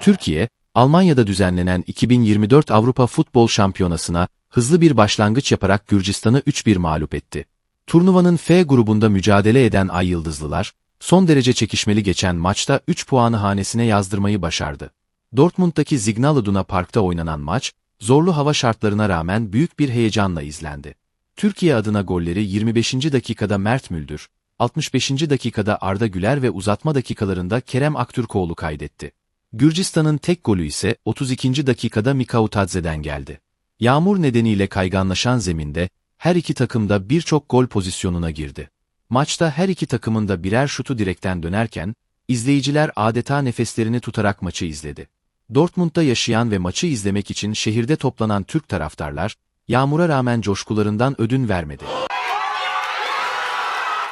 Türkiye, Almanya'da düzenlenen 2024 Avrupa Futbol Şampiyonası'na hızlı bir başlangıç yaparak Gürcistan'ı 3-1 mağlup etti. Turnuvanın F grubunda mücadele eden Ay Yıldızlılar, son derece çekişmeli geçen maçta 3 puanı hanesine yazdırmayı başardı. Dortmund'daki Signal Iduna Park'ta oynanan maç, zorlu hava şartlarına rağmen büyük bir heyecanla izlendi. Türkiye adına golleri 25. dakikada Mert Müldür, 65. dakikada Arda Güler ve uzatma dakikalarında Kerem Aktürkoğlu kaydetti. Gürcistan'ın tek golü ise 32. dakikada Mikau Tadze'den geldi. Yağmur nedeniyle kayganlaşan zeminde her iki takım da birçok gol pozisyonuna girdi. Maçta her iki takımın da birer şutu direkten dönerken, izleyiciler adeta nefeslerini tutarak maçı izledi. Dortmund'da yaşayan ve maçı izlemek için şehirde toplanan Türk taraftarlar, yağmura rağmen coşkularından ödün vermedi.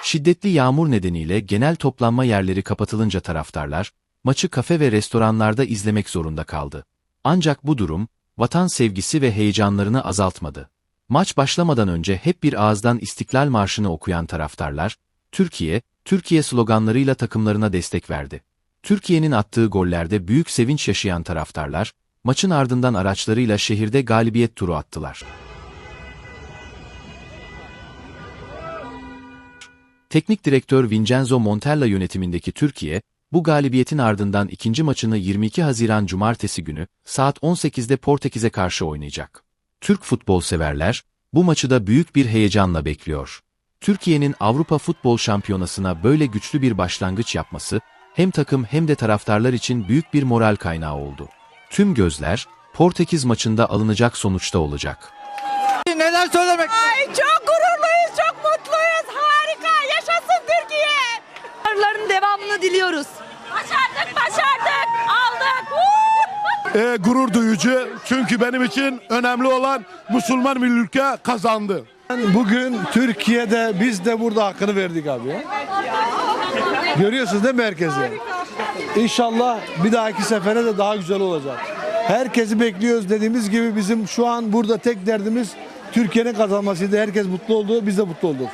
Şiddetli yağmur nedeniyle genel toplanma yerleri kapatılınca taraftarlar, maçı kafe ve restoranlarda izlemek zorunda kaldı. Ancak bu durum, vatan sevgisi ve heyecanlarını azaltmadı. Maç başlamadan önce hep bir ağızdan İstiklal Marşı'nı okuyan taraftarlar, Türkiye, Türkiye sloganlarıyla takımlarına destek verdi. Türkiye'nin attığı gollerde büyük sevinç yaşayan taraftarlar, maçın ardından araçlarıyla şehirde galibiyet turu attılar. Teknik direktör Vincenzo Montella yönetimindeki Türkiye, bu galibiyetin ardından ikinci maçını 22 Haziran Cumartesi günü saat 18'de Portekiz'e karşı oynayacak. Türk futbol severler, bu maçı da büyük bir heyecanla bekliyor. Türkiye'nin Avrupa Futbol Şampiyonası'na böyle güçlü bir başlangıç yapması, hem takım hem de taraftarlar için büyük bir moral kaynağı oldu. Tüm gözler, Portekiz maçında alınacak sonuçta olacak. Neler söylemek? Ay çok gururluyuz, çok mutluyuz. Harika. Yaşasın Türkiye. Başarıların devamını diliyoruz. Başardık, başardık. Aldık. Ee, gurur duyucu çünkü benim için önemli olan Müslüman bir ülke kazandı. Bugün Türkiye'de biz de burada hakkını verdik abi ya. Görüyorsunuz değil mi herkesi? İnşallah bir dahaki sefere de daha güzel olacak. Herkesi bekliyoruz dediğimiz gibi bizim şu an burada tek derdimiz Türkiye'nin kazanmasıydı. Herkes mutlu oldu, biz de mutlu olduk.